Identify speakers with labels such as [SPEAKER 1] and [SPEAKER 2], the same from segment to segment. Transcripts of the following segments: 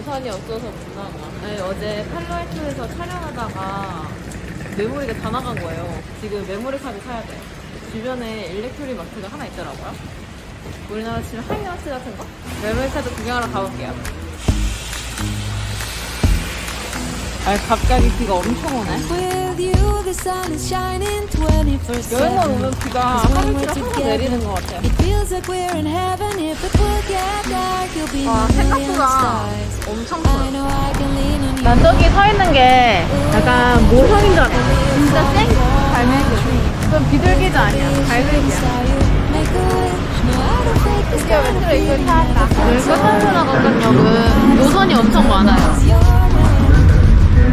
[SPEAKER 1] 우산이 없어서 못 나가. 네, 어제 팔로알토에서 촬영하다가 메모리가 다 나간 거예요. 지금 메모리 카드 사야 돼요. 주변에 일렉트로닉 마트가 하나 있더라고요. 우리나라 치면 하이마트 같은 거? 메모리 카드 구경하러 가볼게요. 아, 갑자기 비가 엄청 오네.
[SPEAKER 2] With you, the sun is shining 24
[SPEAKER 1] 여행만
[SPEAKER 2] 7.
[SPEAKER 1] 오면 비가 하루치가 항상 내리는 것 같아요.
[SPEAKER 2] It feels like we're in heaven. If it would get dark, you'll be
[SPEAKER 1] 와,
[SPEAKER 2] my million
[SPEAKER 1] 생각보다
[SPEAKER 2] stars.
[SPEAKER 1] 엄청 커요.
[SPEAKER 2] know I can lean on you.
[SPEAKER 1] 난 저기 서 있는 게 약간 모형인 줄 알았어. 진짜 생 갈매기. 그건 비둘기도 아니야. 갈매기야. 드디어 멘트로 이걸 찾았다. 끝판서나 건강역은 노선이 엄청 많아요.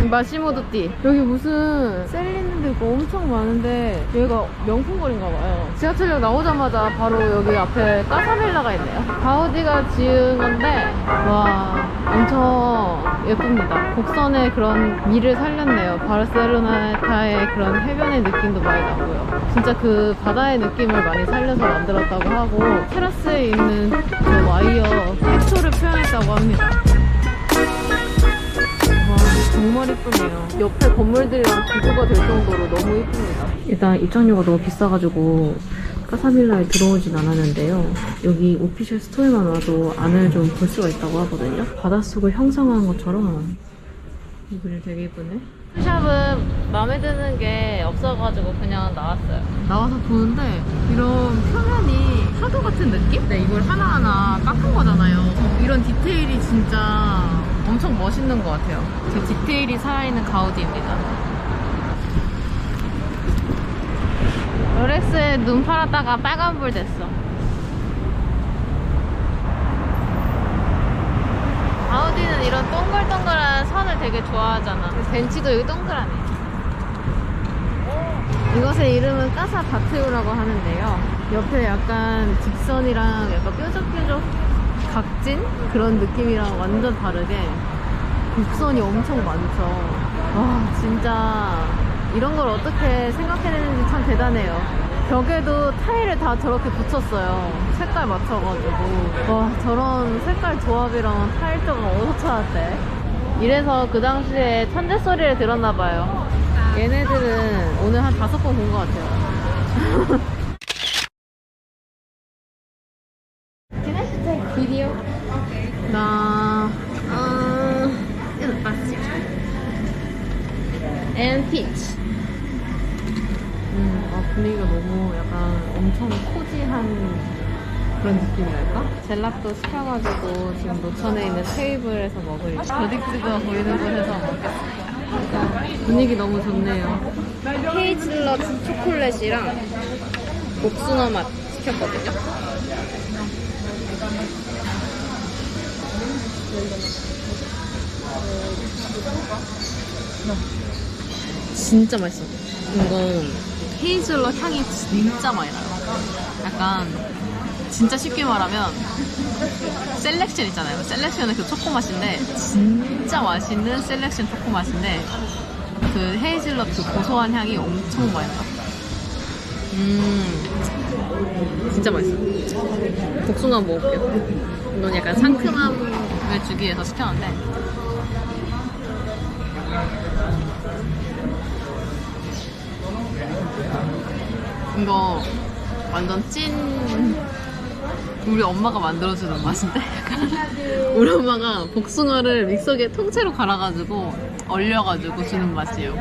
[SPEAKER 1] 마시모도띠. 여기 무슨 셀 있는 데 있고 엄청 많은데 여기가 명품거리인가 봐요. 지하철역 나오자마자 바로 여기 앞에 까사벨라가 있네요. 가우디가 지은 건데 와 엄청 예쁩니다. 곡선의 그런 미를 살렸네요. 바르셀로나의 그런 해변의 느낌도 많이 나고요. 진짜 그 바다의 느낌을 많이 살려서 만들었다고 하고 테라스에 있는 그 와이어 색소를 표현했다고 합니다. 와 정말 이쁘네요. 옆에 건물들이랑 비교가 될 정도로 너무 이쁩니다. 일단 입장료가 너무 비싸가지고 까사빌라에 들어오진 않았는데요. 여기 오피셜 스토어에만 와도 안을 좀 볼 수가 있다고 하거든요. 바닷속을 형상화한 것처럼. 이 그림 되게 이쁘네. 샵은 마음에 드는 게 없어가지고 그냥 나왔어요. 나와서 보는데 이런 표면이 파도 같은 느낌? 네 이걸 하나하나 깎은 거잖아요. 이런 디테일이 진짜 엄청 멋있는 것 같아요 그 디테일이 살아있는 가우디입니다 롤렉스에 눈 팔았다가 빨간불 됐어 아우디는 이런 동글동글한 선을 되게 좋아하잖아. 벤치도 여기 동그라네. 이것의 이름은 까사 바테우라고 하는데요. 옆에 약간 직선이랑 약간 뾰족뾰족 각진 그런 느낌이랑 완전 다르게 곡선이 엄청 많죠. 와 진짜 이런 걸 어떻게 생각해내는지 참 대단해요. 벽에도 타일을 다 저렇게 붙였어요. 색깔 맞춰가지고. 와, 저런 색깔 조합이랑 타일 조각 어디서 찾았대? 이래서 그 당시에 천재 소리를 들었나봐요. 얘네들은 오늘 한 다섯 번 본 것 같아요. And peach. 음, 아, 분위기가 너무 약간 엄청 코지한 그런 느낌이랄까? 젤라또 시켜가지고 지금 노천에 있는 테이블에서 먹으려고 버딕스가 보이는 곳에서 먹겠습니다. 분위기 너무 좋네요. 헤이즐넛 초콜릿이랑 복숭아 맛 시켰거든요. 진짜 맛있어. 이건 헤이즐넛 향이 진짜 많이 나요. 약간 진짜 쉽게 말하면 셀렉션 있잖아요. 셀렉션의 그 초코 맛인데 진짜 맛있는 셀렉션 초코 맛인데 그 헤이즐넛 그 고소한 향이 엄청 많이 나. 음, 진짜 맛있어. 복숭아 먹어볼게요. 이건 약간 상큼함을 주기 위해서 시켰는데 이거 완전 찐 우리 엄마가 만들어주는 맛인데? 우리 엄마가 복숭아를 믹서기에 통째로 갈아가지고 얼려가지고 주는 맛이에요.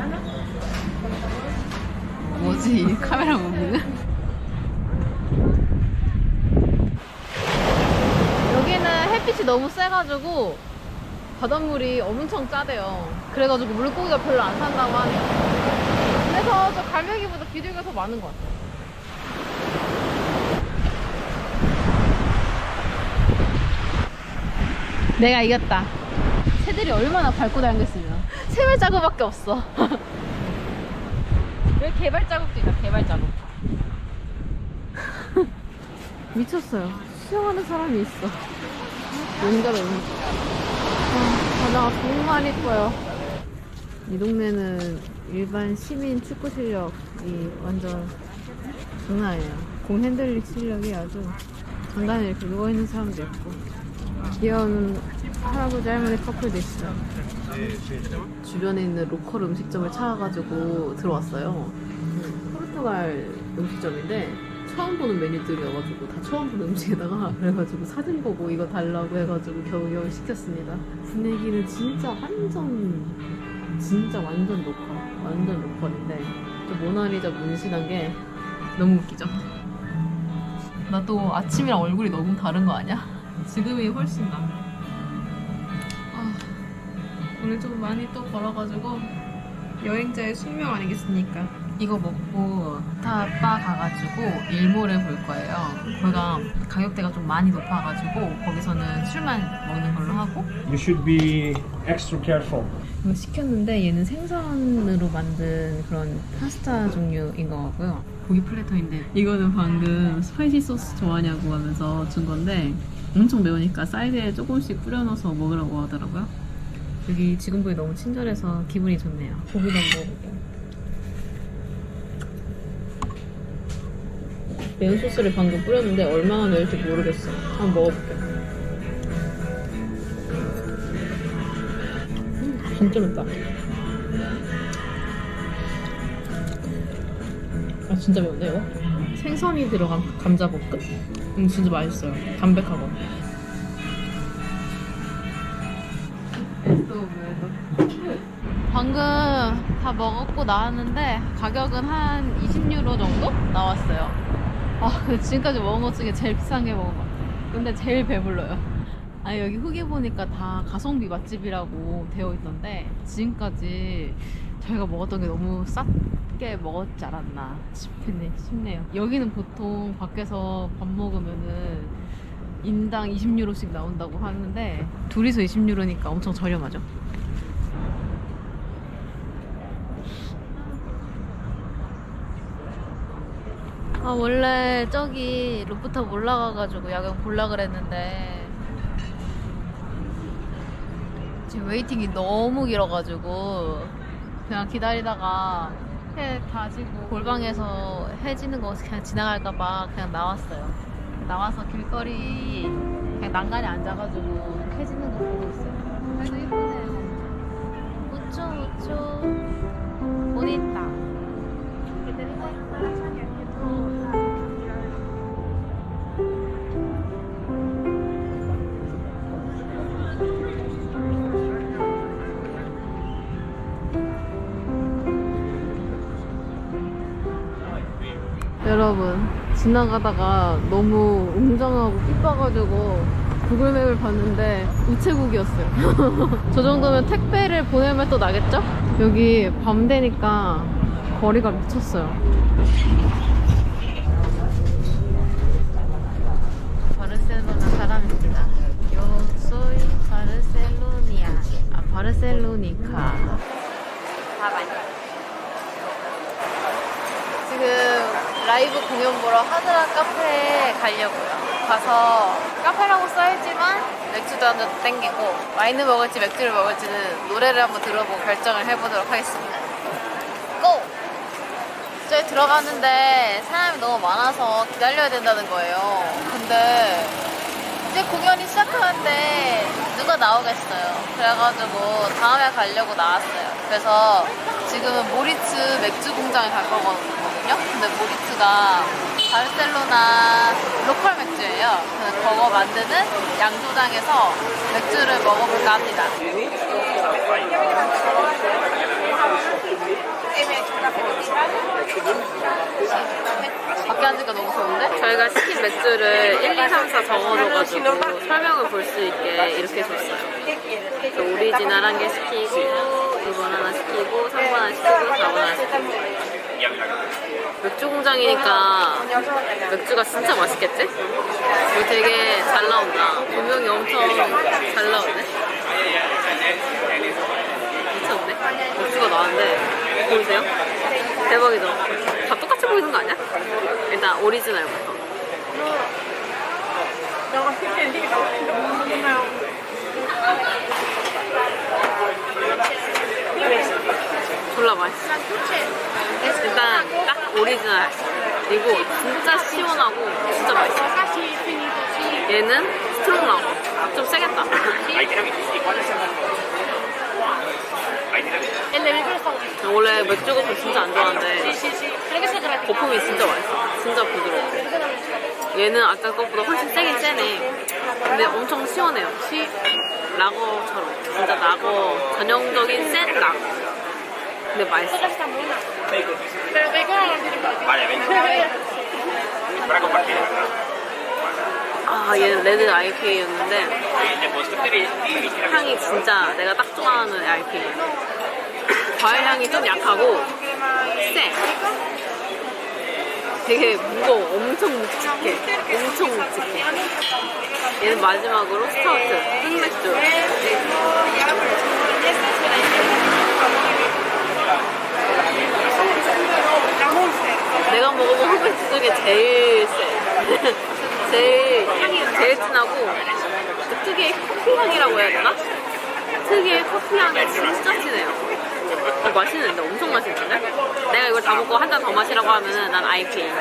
[SPEAKER 1] 뭐지 이 카메라 무기는? 여기는 햇빛이 너무 세가지고 바닷물이 엄청 짜대요. 그래가지고 물고기가 별로 안 산다고 하네요 그래서 저 갈매기보다 비둘기가 더 많은 것 같아요 내가 이겼다. 새들이 얼마나 밟고 다녔겠으면. 새발 자국밖에 없어. 여기 개발 자국도 있다, 개발 자국. 미쳤어요. 수영하는 사람이 있어. 뭔가를. 아, 바다가 정말 이뻐요. 이 동네는 일반 시민 축구 실력이 완전 장난 아니에요. 공 핸들링 실력이 아주 장단에 이렇게 누워있는 사람도 있고. 귀여운 할아버지 할머니 커플도 있어요. 주변에 있는 로컬 음식점을 찾아가지고 들어왔어요. 음, 포르투갈 음식점인데 처음 보는 메뉴들이어가지고 다 처음 보는 음식에다가 그래가지고 사진 보고 이거 달라고 해가지고 겨우겨우 시켰습니다. 분위기는 진짜 완전 진짜 완전 로컬 완전 로컬인데 또 모나리자 문신한 게 너무 웃기죠? 나 또 아침이랑 얼굴이 너무 다른 거 아니야? 지금이 훨씬 나. 아, 오늘 좀 많이 또 걸어가지고 여행자의 숙명 아니겠습니까? 이거 먹고 타바 가가지고 일몰을 볼 거예요. 거기가 가격대가 좀 많이 높아가지고 거기서는 술만 먹는 걸로 하고
[SPEAKER 3] You should be extra careful.
[SPEAKER 1] 이거 시켰는데 얘는 생선으로 만든 그런 파스타 종류인 것 같고요. 고기 플래터인데 이거는 방금 스파이시 소스 좋아하냐고 하면서 준 건데 엄청 매우니까 사이드에 조금씩 뿌려 넣어서 먹으라고 하더라고요. 여기 직원분이 너무 친절해서 기분이 좋네요. 고기도 먹어볼게요. 매운 소스를 방금 뿌렸는데 얼마나 매울지 모르겠어. 한번 먹어볼게요. 음, 진짜 맵다. 아 진짜 매운데 이거? 생선이 들어간 감자볶음? 음 진짜 맛있어요. 담백하고. 방금 다 먹었고 나왔는데 가격은 한 20유로 정도 나왔어요. 아 지금까지 먹은 것 중에 제일 비싼 게 먹은 것 같아요. 근데 제일 배불러요. 아 여기 후기 보니까 다 가성비 맛집이라고 되어 있던데 지금까지 저희가 먹었던 게 너무 쌌게 먹었지 않았나 싶네, 싶네요. 여기는 보통 밖에서 밥 먹으면은 인당 20유로씩 나온다고 하는데 둘이서 20유로니까 엄청 저렴하죠. 아 원래 저기 루프탑 올라가가지고 야경 볼라 그랬는데 지금 웨이팅이 너무 길어가지고 그냥 기다리다가 해 다지고 골방에서 해 지는 거 그냥 지나갈까봐 그냥 나왔어요. 나와서 길거리 그냥 난간에 앉아가지고 해 지는 거 보고 있어요. 그래도 예쁘네요. 우쭈 우쭈 보냈다. 여러분 지나가다가 너무 웅장하고 삐빠가지고 구글맵을 봤는데 우체국이었어요. 저 정도면 택배를 보내면 또 나겠죠? 여기 밤 되니까 거리가 미쳤어요. 바르셀로나 사람입니다. soy Barcelonia 아. 바르셀로니카. 지금 라이브 공연 보러 하드라 카페에 가려고요. 가서 카페라고 써있지만 맥주도 한잔 땡기고 와인을 먹을지 맥주를 먹을지는 노래를 한번 들어보고 결정을 해보도록 하겠습니다. 고! 저희 들어갔는데 사람이 너무 많아서 기다려야 된다는 거예요. 근데 이제 공연이 시작하는데 누가 나오겠어요. 그래가지고 다음에 가려고 나왔어요. 그래서 지금은 모리츠 맥주 공장에 갈 거거든요. 근데 모리츠가 바르셀로나 로컬 맥주예요. 그거 만드는 양조장에서 맥주를 먹어볼까 합니다. 밖에 앉으니까 너무 좋은데? 저희가 시킨 맥주를 1, 2, 3, 4 적어줘가지고 설명을 볼 수 있게 이렇게 줬어요. 오리지널 한 개 시키고, 2번 하나 시키고, 3번 하나 시키고, 4번 하나 시키고. 맥주 공장이니까 맥주가 진짜 맛있겠지? 이거 되게 잘 나온다. 조명이 엄청 잘 나오네. 미쳤네? 맥주가 나왔는데, 보이세요? 대박이죠? 다 똑같이 보이는 거 아니야? 일단 오리지널부터. 졸라 맛있어. 일단 딱 오리지널. 그리고 진짜 시원하고 진짜 맛있어. 얘는 스트롱 라거. 좀 세겠다. 원래 맥주 거품 진짜 안 좋아하는데 거품이 진짜 맛있어. 진짜 부드러워. 얘는 아까 것보다 훨씬 세긴 세네. 근데 엄청 시원해요. 시 라거처럼. 진짜 라거 전형적인 센 라거. 근데 맛있어. 아, 얘는 레드 IPA였는데 향이 진짜 내가 딱 좋아하는 IPA. 과일 향이 좀 약하고 세. 되게 무거워. 엄청 묵직해. 엄청 묵직해. 얘는 마지막으로 스타우트, 흑맥주. 내가 먹어본 흑맥주 중에 제일 세. 제일 향이 제일 진하고 그 특유의 커피 향이라고 해야 되나? 특유의 커피 향이 진짜 진해요. 어, 맛있는데 엄청 맛있는데? 내가 이걸 다 먹고 한 잔 더 마시라고 하면은 난 IPA.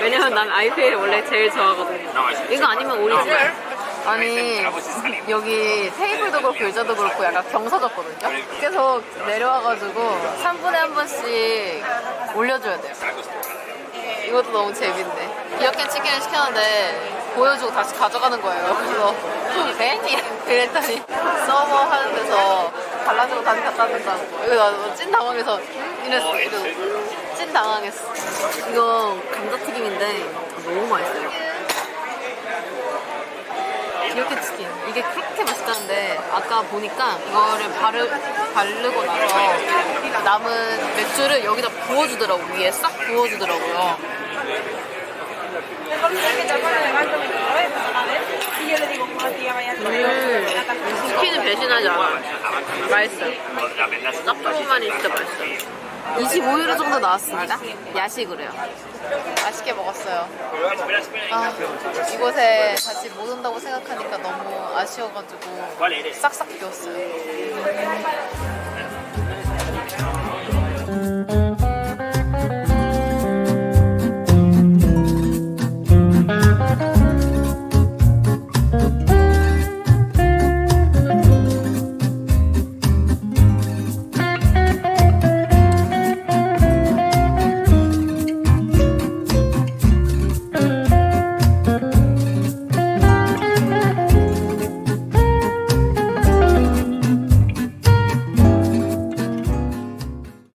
[SPEAKER 1] 왜냐면 난 IPA를 원래 제일 좋아하거든. 이거 아니면 오리지널. 아니 여기 테이블도 그렇고 의자도 그렇고 약간 경사졌거든요. 계속 내려와가지고 3분에 한 번씩 올려줘야 돼요. 이것도 너무 재밌네. 기억캔 치킨을 시켰는데 보여주고 다시 가져가는 거예요. 그래서 네? 그랬더니 서버 하는 데서 달라지고 다시 갖다 준다고. 이거 나찐 당황해서 응? 이랬어. 찐 당황했어. 이거 감자튀김인데 너무 맛있어요. 기억캔 치킨. 이게 그렇게 맛있다는데 아까 보니까 이거를 바르, 바르고 나서 남은 맥주를 여기다 부어주더라고 위에 싹 부어주더라고요. 음, 치킨은 배신하지 않아. 맛있어요. 짭조름만이 진짜 맛있어요. 25유로 정도 나왔습니다. 야식으로요. 맛있게 먹었어요. 아, 이곳에 다시 못 온다고 생각하니까 너무 아쉬워가지고 싹싹 비웠어요.